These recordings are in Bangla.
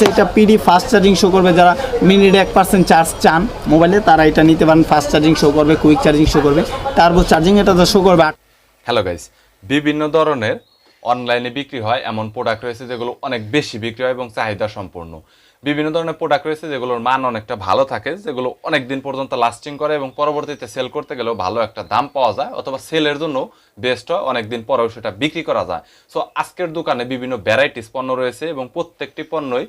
আছে এটা পিডি ফাস্ট চার্জিং শো করবে, যারা মিনিট এক পার্সেন্ট চার্জ চান মোবাইলে তারা এটা নিতে পারেন ফাস্ট চার্জিং শো করবে কুইক চার্জিং শো করবে টার্বো চার্জিং এটা তো শো করবে। হ্যালো গাইস বিভিন্ন ধরনের অনলাইনে বিক্রি হয়, এমন প্রোডাক্ট রয়েছে যেগুলো অনেক বেশি বিক্রি হয় এবং চাহিদা সম্পূর্ণ। বিভিন্ন ধরনের প্রোডাক্ট রয়েছে যেগুলোর মান অনেকটা ভালো থাকে, যেগুলো অনেক দিন পর্যন্ত লাস্টিং করে এবং পরবর্তীতে সেল করতে গেলেও ভালো একটা দাম পাওয়া যায়, অথবা সেলের জন্য বেস্ট হয় অনেক দিন পরেও সেটা বিক্রি করা যায়। সো আজকের দোকানে বিভিন্ন ভ্যারাইটিস পণ্য রয়েছে এবং প্রত্যেকটি পণ্যই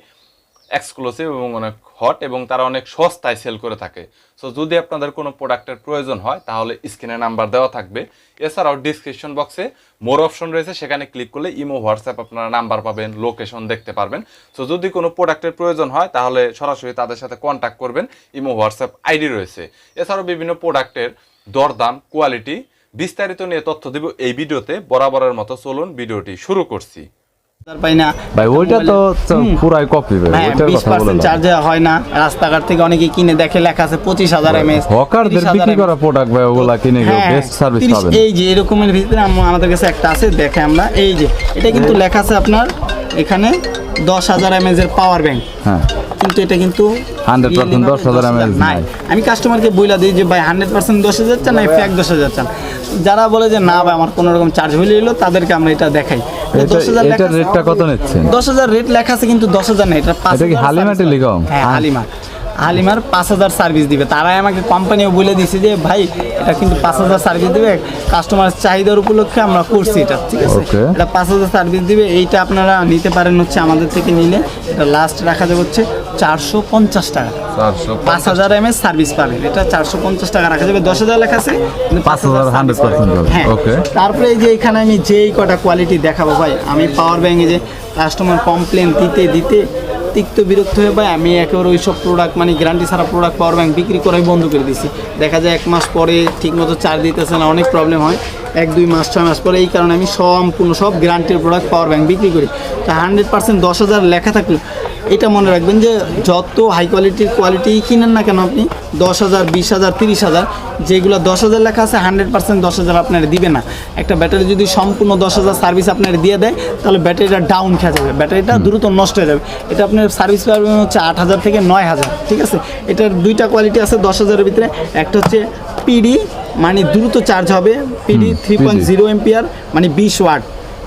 এক্সক্লুসিভ এবং অনেক হট এবং তারা অনেক সস্তায় সেল করে থাকে। সো যদি আপনাদের কোনো প্রোডাক্টের প্রয়োজন হয়, তাহলে স্ক্রিনে নাম্বার দেওয়া থাকবে। এছাড়াও ডিসক্রিপশন বক্সে মোর অপশন রয়েছে, সেখানে ক্লিক করলে ইমো হোয়াটসঅ্যাপ আপনারা নাম্বার পাবেন লোকেশন দেখতে পারবেন। সো যদি কোনো প্রোডাক্টের প্রয়োজন হয়, তাহলে সরাসরি তাদের সাথে কন্ট্যাক্ট করবেন ইমো হোয়াটসঅ্যাপ আইডি রয়েছে। এছাড়াও বিভিন্ন প্রোডাক্টের দরদাম কোয়ালিটি বিস্তারিত নিয়ে তথ্য দেব এই ভিডিওতে। বরাবরের মতো চলুন, ভিডিওটি শুরু করছি। পাই না। ভাই ওইটা তো পুরাই কপি ভাই হ্যাঁ বিশ পার্সেন্ট চার্জে হয় না। রাস্তাঘাট থেকে অনেকে কিনে দেখে লেখা আছে পঁচিশ হাজার এমএস হকারদের বিক্রি করা প্রোডাক্ট ভাই ওগুলা কিনে গেলে বেস্ট সার্ভিস পাবেন এই যে এরকমের ভিতরে আমাদের কাছে একটা আছে দেখে আমরা। এই যে এটা কিন্তু লেখা আছে আপনার এখানে দশ হাজার এমএজ এর পাওয়ার ব্যাংক হ্যাঁ। কিন্তু এটা কিন্তু 100% 10,000 mAh নাই। নাই। আমি কাস্টমারকে বইলা দিই যে ভাই হান্ড্রেড পার্সেন্ট দশ হাজার চান না ফ্যাক দশ হাজার চান? যারা বলে যে না ভাই আমার কোনো রকম চার্জ হইলে এলো তাদেরকে আমরা এটা দেখাই। এটা রেটটা কত নিচ্ছেন দশ হাজার রেট লেখা আছে কিন্তু দশ হাজার না এটা 5000 এটা কি হালিমাটি? হ্যাঁ হ্যাঁ। হালিমা হালিমার পাঁচ হাজার সার্ভিস দিবে। তারাই আমাকে কোম্পানিও বলে দিছে যে ভাই এটা কিন্তু পাঁচ হাজার সার্ভিস দিবে। কাস্টমার চাহিদার উপলক্ষে আমরা করছি এটা ঠিক আছে? এটা পাঁচ হাজার সার্ভিস দিবে। এইটা আপনারা নিতে পারেন হচ্ছে আমাদের থেকে নিলে। এটা লাস্ট রাখা যাবে হচ্ছে চারশো পঞ্চাশ টাকা। পাঁচ হাজার এমএস সার্ভিস পাবেন। এটা চারশো পঞ্চাশ টাকা রাখা যাবে। দশ হাজার লেখা আছে কিন্তু 5,000 service 100% হ্যাঁ. তারপরে এই যে এখানে আমি যেই কটা কোয়ালিটি দেখাবো ভাই আমি পাওয়ার ব্যাঙ্কে যে কাস্টমার কমপ্লেন দিতে দিতে তিক্ত বিরক্ত হয়ে ভাই, আমি একেবারে ওই সব প্রোডাক্ট মানে গ্যারান্টি ছাড়া প্রোডাক্ট পাওয়ার ব্যাংক বিক্রি করাই বন্ধ করে দিছি। দেখা যায় এক মাস পরে ঠিকমতো চার্জ দিতেছে না, অনেক প্রবলেম হয়। এক, দুই মাস, ছয় মাস পরে এই কারণে আমি সম্পূর্ণ সব গ্যারান্টির প্রোডাক্ট পাওয়ার ব্যাংক বিক্রি করি। তা হান্ড্রেড পার্সেন্ট দশ হাজার লেখা থাকলে। এটা মনে রাখবেন যে যত হাই কোয়ালিটির কোয়ালিটি কিনেন না কেন আপনি দশ হাজার বিশ হাজার তিরিশ হাজার যেগুলো দশ হাজার লেখা আছে হান্ড্রেড পার্সেন্ট দশ হাজার আপনার দিবে না। একটা ব্যাটারি যদি সম্পূর্ণ দশ হাজার সার্ভিস আপনার দিয়ে দেয় তাহলে ব্যাটারিটা ডাউন খেয়ে যাবে। ব্যাটারিটা দ্রুত নষ্ট হয়ে যাবে। এটা আপনার সার্ভিস পাবেন হচ্ছে আট হাজার থেকে নয় হাজার ঠিক আছে? এটার দুইটা কোয়ালিটি আছে দশ হাজারের ভিতরে। একটা হচ্ছে পিডি মানে দ্রুত চার্জ হবে। PD three point zero ampere মানে বিশ ওয়াট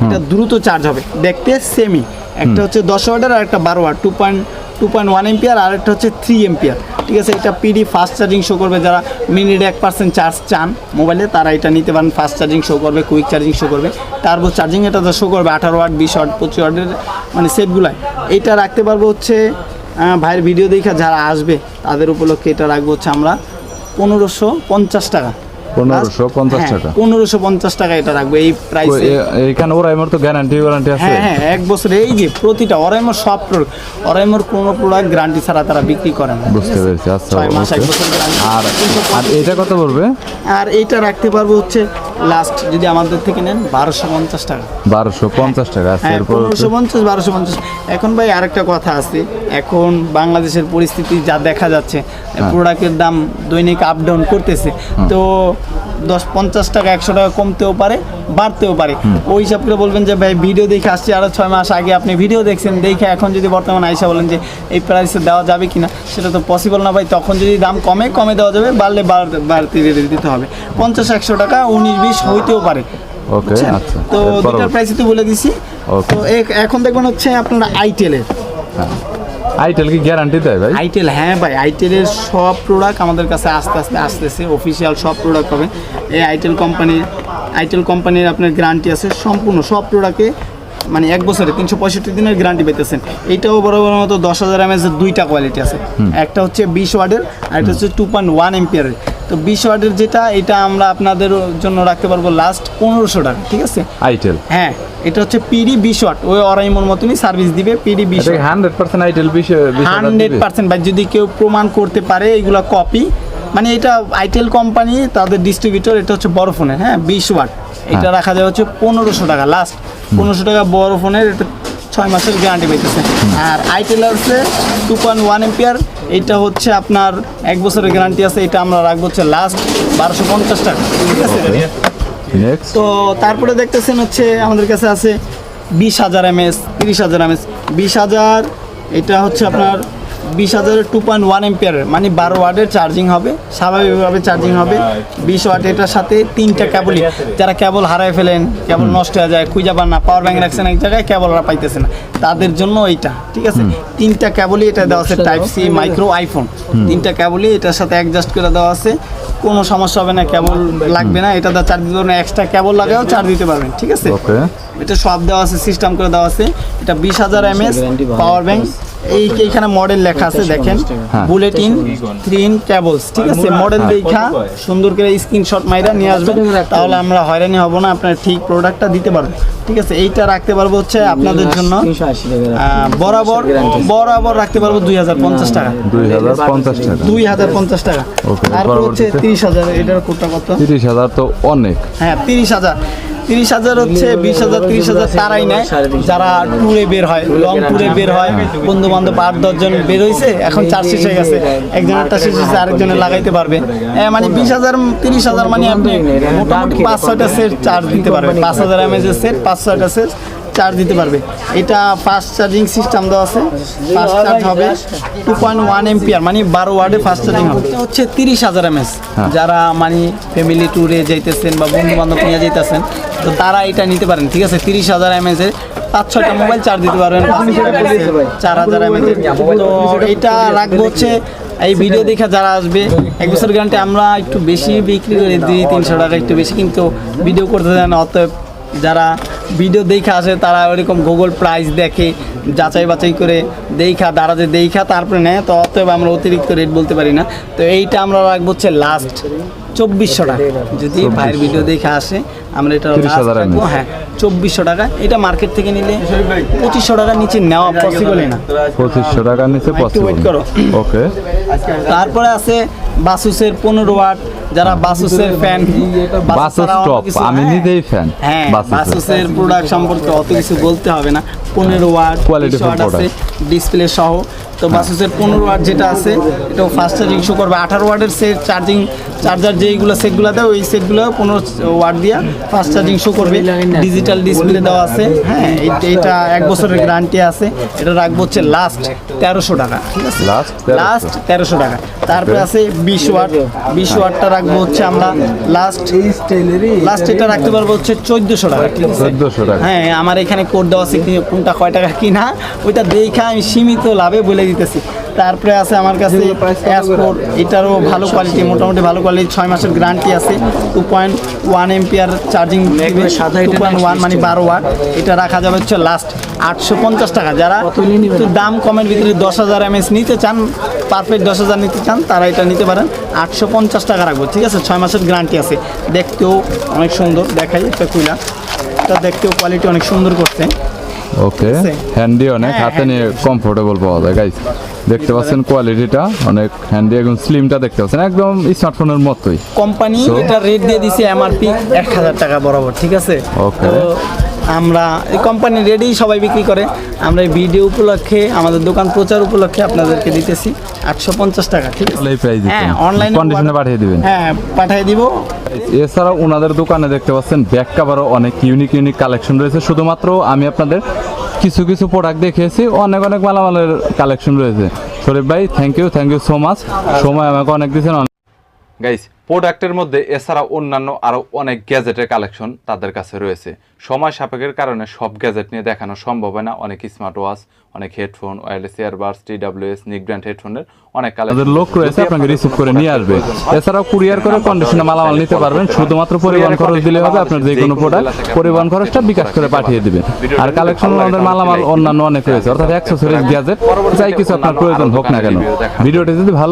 এটা দ্রুত চার্জ হবে। দেখতে সেমি একটা হচ্ছে দশ ওয়াটের আর একটা বারো watt two point two point one ampere আর একটা হচ্ছে থ্রি এম্পিয়ার ঠিক আছে, এটা পিডি ফাস্ট চার্জিং শো করবে, যারা মিনিটে এক পার্সেন্ট চার্জ চান মোবাইলে তারা এটা নিতে পারেন ফাস্ট চার্জিং শো করবে কুইক চার্জিং শো করবে। টার্বো চার্জিং এটা শো করবে, আঠারো ওয়াট, বিশ ওয়াট, পঁচিশ ওয়াটের মানে সেটগুলাই এটা রাখতে পারব হচ্ছে ভাইয়ের ভিডিও দেখা যারা আসবে, তাদের উপলক্ষে এটা রাখব হচ্ছে আমরা পনেরোশো পঞ্চাশ টাকা। 1550 হ্যাঁ, টাকা। পনেরোশো পঞ্চাশ টাকা এটা রাখব এই প্রাইসে এখানে ওরা এমন তো গ্যারান্টি ওয়ারান্টি আছে হ্যাঁ হ্যাঁ এক বছর এই যে প্রতিটা অরাইমোর সব প্রোডাক্ট অরাইমোর কোনো প্রোডাক্ট গ্যারান্টি ছাড়া তারা বিক্রি করে না বুঝতে পেরেছি আচ্ছা ছয় মাস এক বছর guarantee। আর আর এটা কত বলবে আর এইটা রাখতে পারব হচ্ছে লাস্ট যদি আমাদের থেকে নেন বারোশো পঞ্চাশ টাকা। বারোশো পঞ্চাশ টাকা হ্যাঁ পনেরোশো পঞ্চাশ বারোশো পঞ্চাশ। এখন ভাই আরেকটা কথা আছে এখন বাংলাদেশের পরিস্থিতি যা দেখা যাচ্ছে হ্যাঁ। প্রোডাক্টের দাম দৈনিক আপ ডাউন করতেছে। তো দশ পঞ্চাশ টাকা একশো টাকা কমতেও পারে বাড়তেও পারে। ওই হিসাব করে বলবেন যে ভাই ভিডিও দেখে আসছি আরও ছয় মাস আগে আপনি ভিডিও দেখছেন দেখে এখন যদি বর্তমানে আইসা বলেন যে এই প্রাইসে দেওয়া যাবে কিনা সেটা তো পসিবল না ভাই। তখন যদি দাম কমে কমে দেওয়া যাবে বাড়লে বাড়- বাড়তি রেটে দিতে হবে। পঞ্চাশ একশো টাকা উনিশ বিশ হইতেও পারে। ওকে আচ্ছা। তো দুটার প্রাইসই তো বলে দিছি। তো এখন দেখবেন হচ্ছে আপনার আইটেলের আইটেল কি গ্যারান্টি দেয় ভাই? আইটেল হ্যাঁ ভাই আইটেলের সব প্রোডাক্ট আমাদের কাছে আস্তে আস্তে আসতেছে অফিসিয়াল সব প্রোডাক্ট হবে। এই আইটেল কোম্পানির আইটেল কোম্পানির আপনার গ্যারান্টি আছে সম্পূর্ণ সব প্রোডাক্টে মানে এক বছরে তিনশো পঁয়ষট্টি দিনের গ্যারান্টি পেতেছেন এইটাও বড় বড় মতো দশ হাজার এমএস দুইটা কোয়ালিটি আছে। একটা হচ্ছে বিশ ওয়ার্ডের আর একটা হচ্ছে টু পয়েন্ট ওয়ান এম্পিয়ারের তো বিশ ওয়ার্ডের যেটা এটা আমরা আপনাদের জন্য রাখতে পারব লাস্ট পনেরোশো টাকা ঠিক আছে? আইটেল হ্যাঁ এটা হচ্ছে পিডি বিশ ওয়াট ওই অরাইমোর মতনই সার্ভিস দিবে পিডি বিশ হান্ড্রেড পার্সেন্ট আইটেল বিশ হান্ড্রেড পার্সেন্ট ভাই যদি কেউ প্রমাণ করতে পারে এগুলো কপি মানে এটা আইটেল কোম্পানি তাদের ডিস্ট্রিবিউটর এটা হচ্ছে বড় ফোনের হ্যাঁ বিশ ওয়াট। এটা রাখা যায় হচ্ছে পনেরোশো টাকা লাস্ট পনেরোশো টাকা বড় ফোনের এটা ছয় মাসের গ্যারান্টি পেতেছে আর আইটেল আছে টু পয়েন্ট ওয়ান এম্পিয়ার এটা হচ্ছে আপনার এক বছরের গ্যারান্টি আছে এটা আমরা রাখব হচ্ছে লাস্ট বারোশো পঞ্চাশ টাকা ঠিক আছে? তো তারপরে দেখতেছেন হচ্ছে আমাদের কাছে আছে বিশ হাজার এম এস তিরিশ হাজার এম এস বিশ হাজার এটা হচ্ছে আপনার বিশ হাজারের টু পয়েন্ট ওয়ান এম্পিয়ারের মানে বারো ওয়াটের চার্জিং হবে স্বাভাবিকভাবে চার্জিং হবে। বিশ ওয়াট এটার সাথে তিনটা কেবলই যারা কেবল হারায় ফেলেন কেবল নষ্ট হয়ে যায় খুঁজে পান না পাওয়ার ব্যাংক রাখছেন এক জায়গায় কেবল আর পাইতেছে না। তাদের জন্য এইটা ঠিক আছে? তিনটা কেবলই এটা দেওয়া আছে টাইপ সি মাইক্রো আইফোন তিনটা কেবলই এটার সাথে অ্যাডজাস্ট করে দেওয়া আছে। কোনো সমস্যা হবে না কেবল লাগবে না। এটা চার্জ দিতে পারবেন এক্সট্রা কেবল লাগাও চার্জ দিতে পারবেন ঠিক আছে? এটা সব দেওয়া আছে সিস্টেম করে দেওয়া আছে। এটা বিশ হাজার এমএস পাওয়ার ব্যাংক এই এইখানে মডেল লেখা আছে দেখেন। হ্যাঁ। বুলেটিন থ্রি ইন কেবলস ঠিক আছে? মডেল দেখা সুন্দর করে স্ক্রিনশট মাইরা নিয়ে আসবেন। তাহলে আমরা হয়রানি হব না আপনার ঠিক প্রোডাক্টটা দিতে পারব ঠিক আছে? এইটা রাখতে পারব হচ্ছে আপনাদের জন্য। বরাবর বরাবর রাখতে পারব দুই হাজার পঞ্চাশ টাকা। দুই হাজার পঞ্চাশ টাকা। দুই হাজার পঞ্চাশ টাকা। তারপর হচ্ছে? তিরিশ হাজার এটার কোডটা কত? তিরিশ হাজার তো অনেক। হ্যাঁ তিরিশ হাজার। তিরিশ হাজার হচ্ছে, বিশ হাজার, তিরিশ হাজার তারাই নেয়। যারা ট্যুরে বের হয় লং ট্যুরে বের হয় বন্ধু বান্ধব আট দশজন বের হয়েছে এখন চার শেষ হয়ে গেছে। একজনেরটা শেষ হয়েছে আরেকজনে লাগাইতে পারবে। মানে বিশ হাজার, তিরিশ হাজার মানে আপনি মোটামুটি পাঁচ, ছয়টা সেট চার্জ দিতে পারবেন। পাঁচ হাজার এমএজ এর সেট পাঁচ, ছয়টা সেট চার্জ দিতে পারবে। এটা ফাস্ট চার্জিং সিস্টেম দেওয়া আছে। ফাস্ট চার্জ হবে টু পয়েন্ট ওয়ান এমপিআর মানে বারো ওয়ার্ডে ফাস্ট চার্জিং হবে। এটা হচ্ছে তিরিশ হাজার এমএস যারা মানে ফ্যামিলি ট্যুরে যাইতেছেন বা বন্ধু বান্ধব নিয়ে যাইতেছেন তো তারা এটা নিতে পারেন ঠিক আছে? তিরিশ হাজার এমএস এর পাঁচ ছয়টা মোবাইল চার্জ দিতে পারবেন। চার হাজার এমএস তো এটা রাখব হচ্ছে এই ভিডিও দেখে যারা আসবে এক বছর গ্যারান্টি আমরা একটু বেশি বিক্রি করি দুই তিনশো টাকা একটু বেশি কিন্তু ভিডিও করতে দেয় না অতএব যারা ভিডিও দেখে আসে তারা ওরকম গুগল প্রাইস দেখে যাচাই বাছাই করে দেখা দাঁড়াতে দেখা তারপরে নেয়। তো অতএব আমরা অতিরিক্ত রেট বলতে পারি না। তো এইটা আমরা রাখব হচ্ছে লাস্ট চব্বিশশো টাকা। যদি ভাইয়ের ভিডিও দেখে আসে আমরা এটা 30,000 রাখব। হ্যাঁ চব্বিশশো টাকা। এটা মার্কেট থেকে নিলে পঁচিশশো টাকার নিচে নেওয়া পসিবলই না। পঁচিশশো টাকা নিচে পসিবল করো। ওকে তারপরে আছে বাসুসের পনেরো ওয়াট যারা বাসুসের ফ্যান বাসুস টপ আমি নিজেই ফ্যান হ্যাঁ বাসুসের। প্রোডাক্ট সম্পর্কে অত কিছু বলতে হবে না। পনেরো ওয়াট কোয়ালিটি আছে ডিসপ্লে সহ। তো বাসুসের পনেরো ওয়াট যেটা আছে এটাও ফাস্ট চার্জিং শো করবে। আঠারো ওয়াটের সে চার্জিং চার্জার যেইগুলো সেটগুলো দেয় ওই সেটগুলো পনেরো ওয়াট দিয়া ফাস্ট চার্জিং শো করবে। ডিজিটাল ডিসপ্লে দেওয়া আছে। হ্যাঁ এটা এক বছরের গ্যারান্টি আছে। এটা রাখব হচ্ছে লাস্ট তেরোশো টাকা ঠিক আছে? লাস্ট তেরোশো। টাকা। তারপরে আছে বিশ ওয়াট। বিশ ওয়াটটা রাখব হচ্ছে আমরা লাস্ট লাস্ট এটা রাখতে পারব হচ্ছে চোদ্দোশো টাকা। ঠিক আছে টাকা। হ্যাঁ আমার এখানে কোড দেওয়া আছে কোনটা কয় টাকা কিনা ওইটা দেখে আমি সীমিত লাভে বলে দিতেছি। তারপরে আছে আমার কাছে এয়ারপোর্ট এটারও ভালো কোয়ালিটি মোটামুটি ভালো কোয়ালিটি ছয় মাসের গ্যারান্টি আছে। Two point one ampere charging two point one মানে বারো ওয়াট এটা রাখা যাবে হচ্ছে লাস্ট আটশো পঞ্চাশ টাকা। যারা একটু দাম কমের ভিতরে দশ হাজার এমএস নিতে চান পারফেক্ট দশ হাজার নিতে চান তারা এটা নিতে পারেন। আটশো পঞ্চাশ টাকা রাখব ঠিক আছে? ছয় মাসের গ্যারান্টি আছে। দেখতেও অনেক সুন্দর দেখাই একটা কুইলা। এটা দেখতেও কোয়ালিটি অনেক সুন্দর করছে। ওকে হ্যান্ডি অনেক হ্যাঁ, হাতে নিয়ে কমফোর্টেবল পাওয়া যায় গাইস দেখতে পাচ্ছেন কোয়ালিটিটা অনেক হ্যান্ডি এবং স্লিমটা দেখতে পাচ্ছেন একদম স্মার্টফোনের মতোই। কোম্পানি এটা রেট দিয়ে দিছে এমআরপি এক হাজার টাকা বরাবর ঠিক আছে? ওকে আমরা এই কোম্পানি রেডি সবাই বিক্রি করে। আমরা এই ভিডিও উপলক্ষে আমাদের দোকান প্রচার উপলক্ষে আপনাদেরকে দিতেছি আটশো পঞ্চাশ টাকা ঠিক আছে? হ্যাঁ অনলাইনে কন্ডিশনে পাঠিয়ে দিবেন। হ্যাঁ পাঠিয়ে দিব। এছাড়াও ওনাদের দোকানে দেখতে পাচ্ছেন ব্যাক কাভারও অনেক ইউনিক ইউনিক কালেকশন রয়েছে। শুধুমাত্র আমি আপনাদের কিছু কিছু প্রোডাক্ট দেখিয়েছি, অনেক অনেক মালামালের কালেকশন রয়েছে। শরীফ ভাই thank you thank you so much সময় আমাকে অনেক দিয়েছেন গাইস প্রোডাক্টের মধ্যে এছাড়া অন্যান্য আরও অনেক গ্যাজেটের কালেকশন তাদের কাছে রয়েছে। সময় সাপেক্ষের কারণে সব গ্যাজেট নিয়ে দেখানো সম্ভব হয় না। অনেক স্মার্ট ওয়াচ অনেক headphone wireless earbuds T WS নিক ব্র্যান্ড হেডফোনের অনেক কালেকশন লোক রয়েছে। আপনাকে রিসিভ করে নিয়ে আসবে। এছাড়াও কুরিয়ার করে কন্ডিশনে মালামাল নিতে পারবেন। শুধুমাত্র পরিবহন খরচ দিলে হবে আপনার যে কোনো প্রোডাক্ট পরিবহন খরচটা বিকাশ করে পাঠিয়ে দিবেন। আর কালেকশন আমাদের মালামাল অন্যান্য অনেক রয়েছে অর্থাৎ অ্যাক্সেসরিজ গ্যাজেট যাই কিছু আপনার প্রয়োজন হোক না কেন। ভিডিওটি যদি ভালো